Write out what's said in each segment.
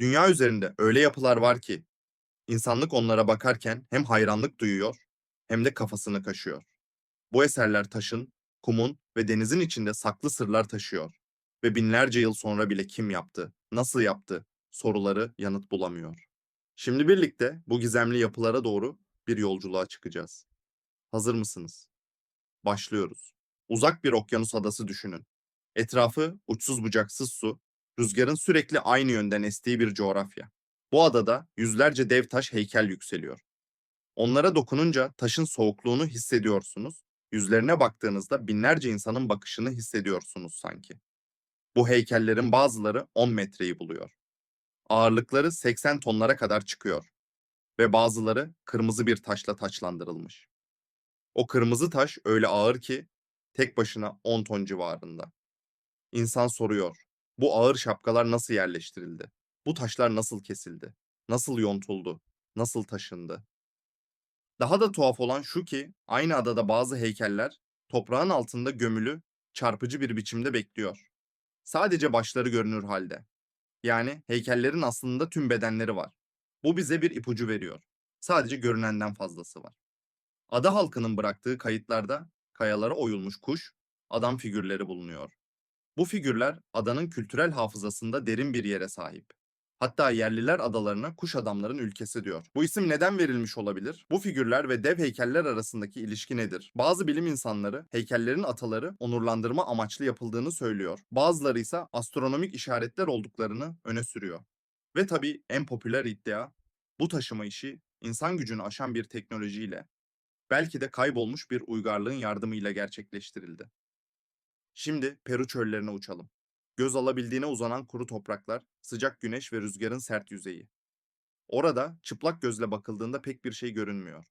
Dünya üzerinde öyle yapılar var ki insanlık onlara bakarken hem hayranlık duyuyor hem de kafasını kaşıyor. Bu eserler taşın, kumun ve denizin içinde saklı sırlar taşıyor ve binlerce yıl sonra bile kim yaptı, nasıl yaptı soruları yanıt bulamıyor. Şimdi birlikte bu gizemli yapılara doğru bir yolculuğa çıkacağız. Hazır mısınız? Başlıyoruz. Uzak bir okyanus adası düşünün. Etrafı uçsuz bucaksız su, rüzgarın sürekli aynı yönden estiği bir coğrafya. Bu adada yüzlerce dev taş heykel yükseliyor. Onlara dokununca taşın soğukluğunu hissediyorsunuz. Yüzlerine baktığınızda binlerce insanın bakışını hissediyorsunuz sanki. Bu heykellerin bazıları 10 metreyi buluyor. Ağırlıkları 80 tonlara kadar çıkıyor ve bazıları kırmızı bir taşla taçlandırılmış. O kırmızı taş öyle ağır ki tek başına 10 ton civarında. İnsan soruyor. Bu ağır şapkalar nasıl yerleştirildi? Bu taşlar nasıl kesildi? Nasıl yontuldu? Nasıl taşındı? Daha da tuhaf olan şu ki aynı adada bazı heykeller toprağın altında gömülü, çarpıcı bir biçimde bekliyor. Sadece başları görünür halde. Yani heykellerin aslında tüm bedenleri var. Bu bize bir ipucu veriyor. Sadece görünenden fazlası var. Ada halkının bıraktığı kayıtlarda kayalara oyulmuş kuş, adam figürleri bulunuyor. Bu figürler adanın kültürel hafızasında derin bir yere sahip. Hatta yerliler adalarına kuş adamların ülkesi diyor. Bu isim neden verilmiş olabilir? Bu figürler ve dev heykeller arasındaki ilişki nedir? Bazı bilim insanları heykellerin ataları onurlandırma amaçlı yapıldığını söylüyor. Bazıları ise astronomik işaretler olduklarını öne sürüyor. Ve tabii en popüler iddia bu taşıma işi insan gücünü aşan bir teknolojiyle belki de kaybolmuş bir uygarlığın yardımıyla gerçekleştirildi. Şimdi Peru çöllerine uçalım. Göz alabildiğine uzanan kuru topraklar, sıcak güneş ve rüzgarın sert yüzeyi. Orada çıplak gözle bakıldığında pek bir şey görünmüyor.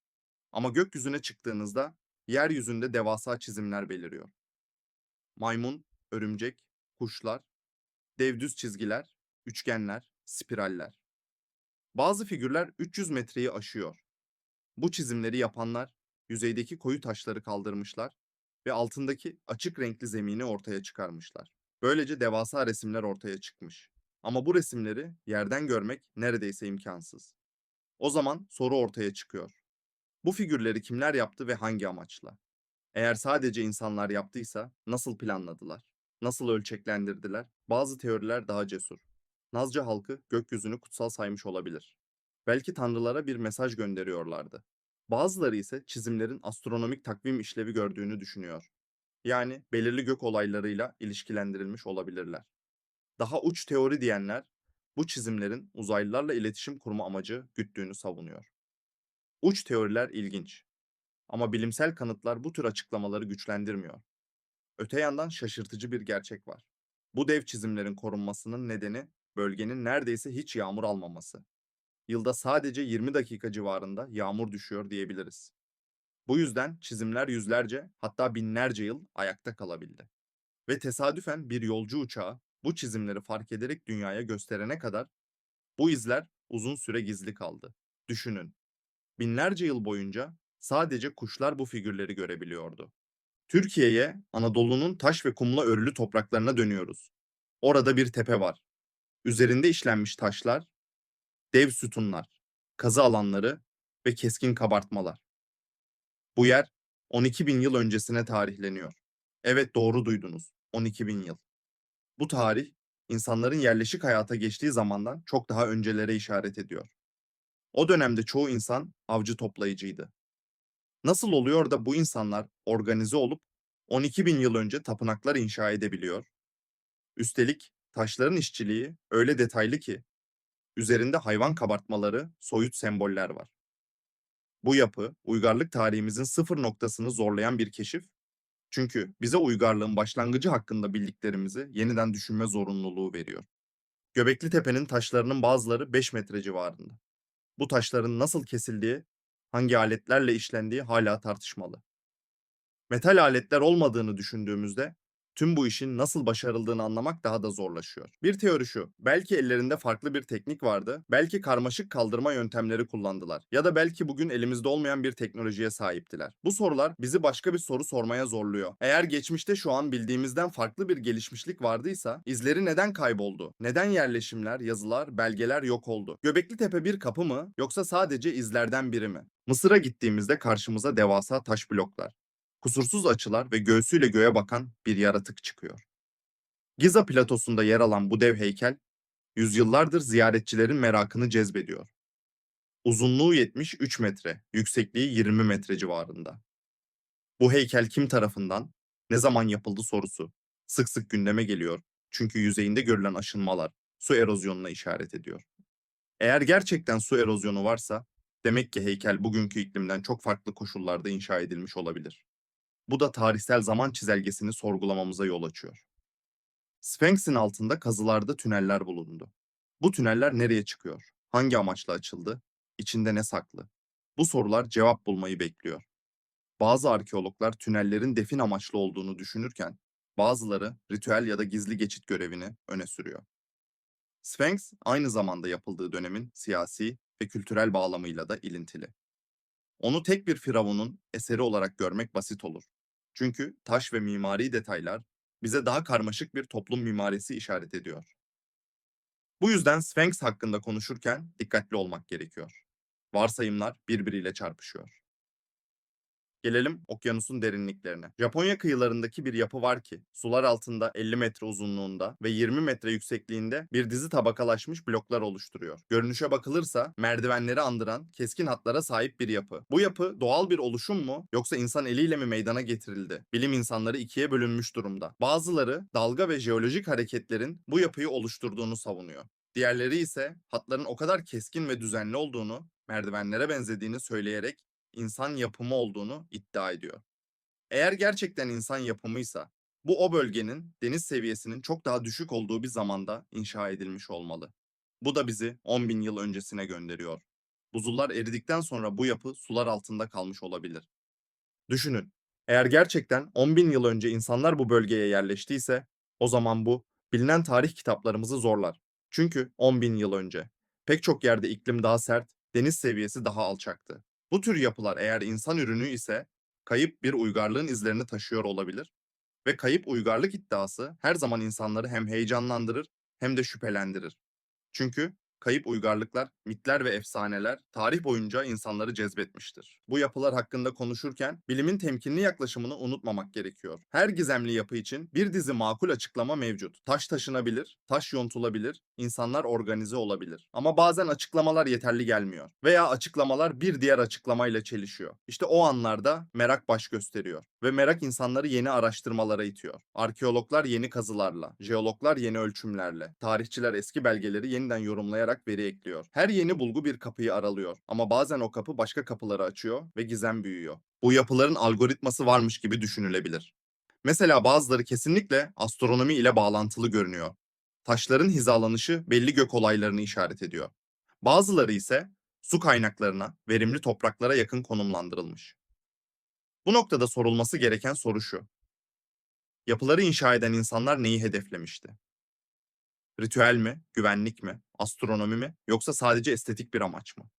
Ama gökyüzüne çıktığınızda yeryüzünde devasa çizimler beliriyor. Maymun, örümcek, kuşlar, dev düz çizgiler, üçgenler, spiraller. Bazı figürler 300 metreyi aşıyor. Bu çizimleri yapanlar yüzeydeki koyu taşları kaldırmışlar ve altındaki açık renkli zemini ortaya çıkarmışlar. Böylece devasa resimler ortaya çıkmış. Ama bu resimleri yerden görmek neredeyse imkansız. O zaman soru ortaya çıkıyor. Bu figürleri kimler yaptı ve hangi amaçla? Eğer sadece insanlar yaptıysa nasıl planladılar? Nasıl ölçeklendirdiler? Bazı teoriler daha cesur. Nazca halkı gökyüzünü kutsal saymış olabilir. Belki tanrılara bir mesaj gönderiyorlardı. Bazıları ise çizimlerin astronomik takvim işlevi gördüğünü düşünüyor. Yani belirli gök olaylarıyla ilişkilendirilmiş olabilirler. Daha uç teori diyenler bu çizimlerin uzaylılarla iletişim kurma amacı güttüğünü savunuyor. Uç teoriler ilginç. Ama bilimsel kanıtlar bu tür açıklamaları güçlendirmiyor. Öte yandan şaşırtıcı bir gerçek var. Bu dev çizimlerin korunmasının nedeni bölgenin neredeyse hiç yağmur almaması. Yılda sadece 20 dakika civarında yağmur düşüyor diyebiliriz. Bu yüzden çizimler yüzlerce hatta binlerce yıl ayakta kalabildi. Ve tesadüfen bir yolcu uçağı bu çizimleri fark ederek dünyaya gösterene kadar bu izler uzun süre gizli kaldı. Düşünün. Binlerce yıl boyunca sadece kuşlar bu figürleri görebiliyordu. Türkiye'ye, Anadolu'nun taş ve kumla örülü topraklarına dönüyoruz. Orada bir tepe var. Üzerinde işlenmiş taşlar, dev sütunlar, kazı alanları ve keskin kabartmalar. Bu yer 12 bin yıl öncesine tarihleniyor. Evet doğru duydunuz. 12 bin yıl. Bu tarih insanların yerleşik hayata geçtiği zamandan çok daha öncelere işaret ediyor. O dönemde çoğu insan avcı toplayıcıydı. Nasıl oluyor da bu insanlar organize olup 12 bin yıl önce tapınaklar inşa edebiliyor? Üstelik taşların işçiliği öyle detaylı ki üzerinde hayvan kabartmaları, soyut semboller var. Bu yapı uygarlık tarihimizin sıfır noktasını zorlayan bir keşif. Çünkü bize uygarlığın başlangıcı hakkında bildiklerimizi yeniden düşünme zorunluluğu veriyor. Göbekli Tepe'nin taşlarının bazıları 5 metre civarında. Bu taşların nasıl kesildiği, hangi aletlerle işlendiği hala tartışmalı. Metal aletler olmadığını düşündüğümüzde tüm bu işin nasıl başarıldığını anlamak daha da zorlaşıyor. Bir teori şu, belki ellerinde farklı bir teknik vardı, belki karmaşık kaldırma yöntemleri kullandılar ya da belki bugün elimizde olmayan bir teknolojiye sahiptiler. Bu sorular bizi başka bir soru sormaya zorluyor. Eğer geçmişte şu an bildiğimizden farklı bir gelişmişlik vardıysa, izleri neden kayboldu? Neden yerleşimler, yazılar, belgeler yok oldu? Göbekli Tepe bir kapı mı yoksa sadece izlerden biri mi? Mısır'a gittiğimizde karşımıza devasa taş bloklar, kusursuz açılar ve göğsüyle göğe bakan bir yaratık çıkıyor. Giza platosunda yer alan bu dev heykel, yüzyıllardır ziyaretçilerin merakını cezbediyor. Uzunluğu 73 metre, yüksekliği 20 metre civarında. Bu heykel kim tarafından, ne zaman yapıldı sorusu sık sık gündeme geliyor çünkü yüzeyinde görülen aşınmalar su erozyonuna işaret ediyor. Eğer gerçekten su erozyonu varsa, demek ki heykel bugünkü iklimden çok farklı koşullarda inşa edilmiş olabilir. Bu da tarihsel zaman çizelgesini sorgulamamıza yol açıyor. Sphinx'in altında kazılarda tüneller bulundu. Bu tüneller nereye çıkıyor? Hangi amaçla açıldı? İçinde ne saklı? Bu sorular cevap bulmayı bekliyor. Bazı arkeologlar tünellerin defin amaçlı olduğunu düşünürken, bazıları ritüel ya da gizli geçit görevini öne sürüyor. Sphinx aynı zamanda yapıldığı dönemin siyasi ve kültürel bağlamıyla da ilintili. Onu tek bir firavunun eseri olarak görmek basit olur. Çünkü taş ve mimari detaylar bize daha karmaşık bir toplum mimarisi işaret ediyor. Bu yüzden Sphinx hakkında konuşurken dikkatli olmak gerekiyor. Varsayımlar birbiriyle çarpışıyor. Gelelim okyanusun derinliklerine. Japonya kıyılarındaki bir yapı var ki sular altında 50 metre uzunluğunda ve 20 metre yüksekliğinde bir dizi tabakalaşmış bloklar oluşturuyor. Görünüşe bakılırsa merdivenleri andıran keskin hatlara sahip bir yapı. Bu yapı doğal bir oluşum mu yoksa insan eliyle mi meydana getirildi? Bilim insanları ikiye bölünmüş durumda. Bazıları dalga ve jeolojik hareketlerin bu yapıyı oluşturduğunu savunuyor. Diğerleri ise hatların o kadar keskin ve düzenli olduğunu, merdivenlere benzediğini söyleyerek insan yapımı olduğunu iddia ediyor. Eğer gerçekten insan yapımıysa, bu o bölgenin deniz seviyesinin çok daha düşük olduğu bir zamanda inşa edilmiş olmalı. Bu da bizi 10 bin yıl öncesine gönderiyor. Buzullar eridikten sonra bu yapı sular altında kalmış olabilir. Düşünün, eğer gerçekten 10 bin yıl önce insanlar bu bölgeye yerleştiyse, o zaman bu bilinen tarih kitaplarımızı zorlar. Çünkü 10 bin yıl önce pek çok yerde iklim daha sert, deniz seviyesi daha alçaktı. Bu tür yapılar eğer insan ürünü ise kayıp bir uygarlığın izlerini taşıyor olabilir ve kayıp uygarlık iddiası her zaman insanları hem heyecanlandırır hem de şüphelendirir. Çünkü kayıp uygarlıklar, mitler ve efsaneler tarih boyunca insanları cezbetmiştir. Bu yapılar hakkında konuşurken bilimin temkinli yaklaşımını unutmamak gerekiyor. Her gizemli yapı için bir dizi makul açıklama mevcut. Taş taşınabilir, taş yontulabilir, insanlar organize olabilir. Ama bazen açıklamalar yeterli gelmiyor veya açıklamalar bir diğer açıklamayla çelişiyor. İşte o anlarda merak baş gösteriyor ve merak insanları yeni araştırmalara itiyor. Arkeologlar yeni kazılarla, jeologlar yeni ölçümlerle, tarihçiler eski belgeleri yeniden yorumlayarak veri ekliyor. Her yeni bulgu bir kapıyı aralıyor ama bazen o kapı başka kapıları açıyor ve gizem büyüyor. Bu yapıların algoritması varmış gibi düşünülebilir. Mesela bazıları kesinlikle astronomi ile bağlantılı görünüyor. Taşların hizalanışı belli gök olaylarını işaret ediyor. Bazıları ise su kaynaklarına, verimli topraklara yakın konumlandırılmış. Bu noktada sorulması gereken soru şu. Yapıları inşa eden insanlar neyi hedeflemişti? Ritüel mi, güvenlik mi, astronomi mi yoksa sadece estetik bir amaç mı?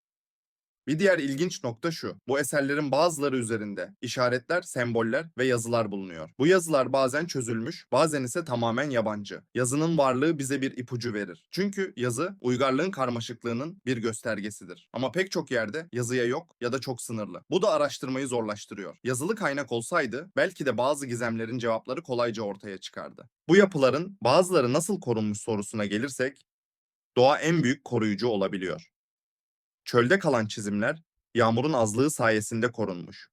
Bir diğer ilginç nokta şu. Bu eserlerin bazıları üzerinde işaretler, semboller ve yazılar bulunuyor. Bu yazılar bazen çözülmüş, bazen ise tamamen yabancı. Yazının varlığı bize bir ipucu verir. Çünkü yazı uygarlığın karmaşıklığının bir göstergesidir. Ama pek çok yerde yazıya yok ya da çok sınırlı. Bu da araştırmayı zorlaştırıyor. Yazılı kaynak olsaydı belki de bazı gizemlerin cevapları kolayca ortaya çıkardı. Bu yapıların bazıları nasıl korunmuş sorusuna gelirsek, doğa en büyük koruyucu olabiliyor. Çölde kalan çizimler yağmurun azlığı sayesinde korunmuş.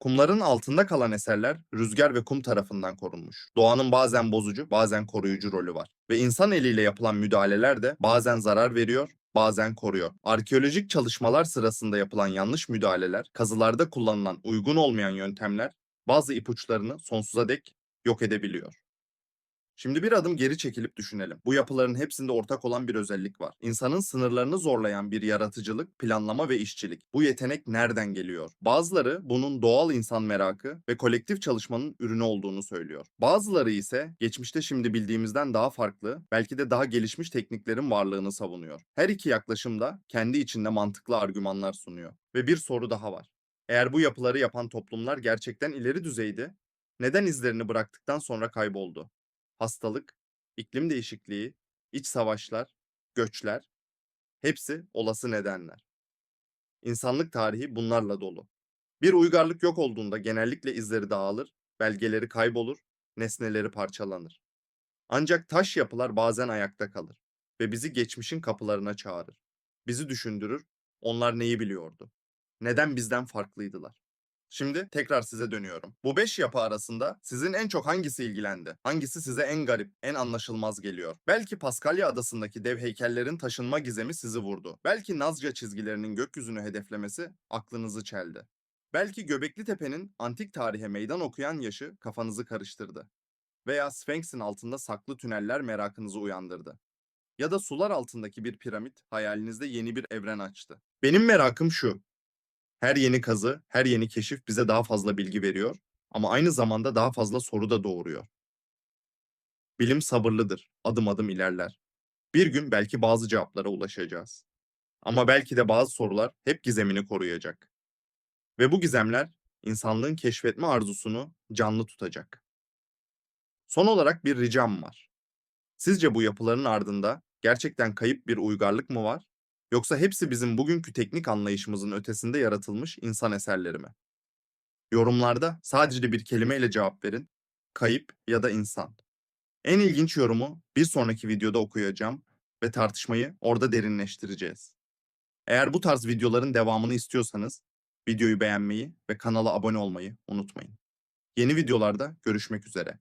Kumların altında kalan eserler rüzgar ve kum tarafından korunmuş. Doğanın bazen bozucu, bazen koruyucu rolü var. Ve insan eliyle yapılan müdahaleler de bazen zarar veriyor, bazen koruyor. Arkeolojik çalışmalar sırasında yapılan yanlış müdahaleler, kazılarda kullanılan uygun olmayan yöntemler bazı ipuçlarını sonsuza dek yok edebiliyor. Şimdi bir adım geri çekilip düşünelim. Bu yapıların hepsinde ortak olan bir özellik var. İnsanın sınırlarını zorlayan bir yaratıcılık, planlama ve işçilik. Bu yetenek nereden geliyor? Bazıları bunun doğal insan merakı ve kolektif çalışmanın ürünü olduğunu söylüyor. Bazıları ise geçmişte şimdi bildiğimizden daha farklı, belki de daha gelişmiş tekniklerin varlığını savunuyor. Her iki yaklaşım da kendi içinde mantıklı argümanlar sunuyor. Ve bir soru daha var. Eğer bu yapıları yapan toplumlar gerçekten ileri düzeydi, neden izlerini bıraktıktan sonra kayboldu? Hastalık, iklim değişikliği, iç savaşlar, göçler, hepsi olası nedenler. İnsanlık tarihi bunlarla dolu. Bir uygarlık yok olduğunda genellikle izleri dağılır, belgeleri kaybolur, nesneleri parçalanır. Ancak taş yapılar bazen ayakta kalır ve bizi geçmişin kapılarına çağırır. Bizi düşündürür, onlar neyi biliyordu? Neden bizden farklıydılar? Şimdi tekrar size dönüyorum. Bu beş yapı arasında sizin en çok hangisi ilgilendi? Hangisi size en garip, en anlaşılmaz geliyor? Belki Paskalya adasındaki dev heykellerin taşınma gizemi sizi vurdu. Belki Nazca çizgilerinin gökyüzünü hedeflemesi aklınızı çeldi. Belki Göbekli Tepe'nin antik tarihe meydan okuyan yaşı kafanızı karıştırdı. Veya Sphinx'in altında saklı tüneller merakınızı uyandırdı. Ya da sular altındaki bir piramit hayalinizde yeni bir evren açtı. Benim merakım şu. Her yeni kazı, her yeni keşif bize daha fazla bilgi veriyor ama aynı zamanda daha fazla soru da doğuruyor. Bilim sabırlıdır, adım adım ilerler. Bir gün belki bazı cevaplara ulaşacağız. Ama belki de bazı sorular hep gizemini koruyacak. Ve bu gizemler insanlığın keşfetme arzusunu canlı tutacak. Son olarak bir ricam var. Sizce bu yapıların ardında gerçekten kayıp bir uygarlık mı var? Yoksa hepsi bizim bugünkü teknik anlayışımızın ötesinde yaratılmış insan eserleri mi? Yorumlarda sadece bir kelimeyle cevap verin. Kayıp ya da insan. En ilginç yorumu bir sonraki videoda okuyacağım ve tartışmayı orada derinleştireceğiz. Eğer bu tarz videoların devamını istiyorsanız videoyu beğenmeyi ve kanala abone olmayı unutmayın. Yeni videolarda görüşmek üzere.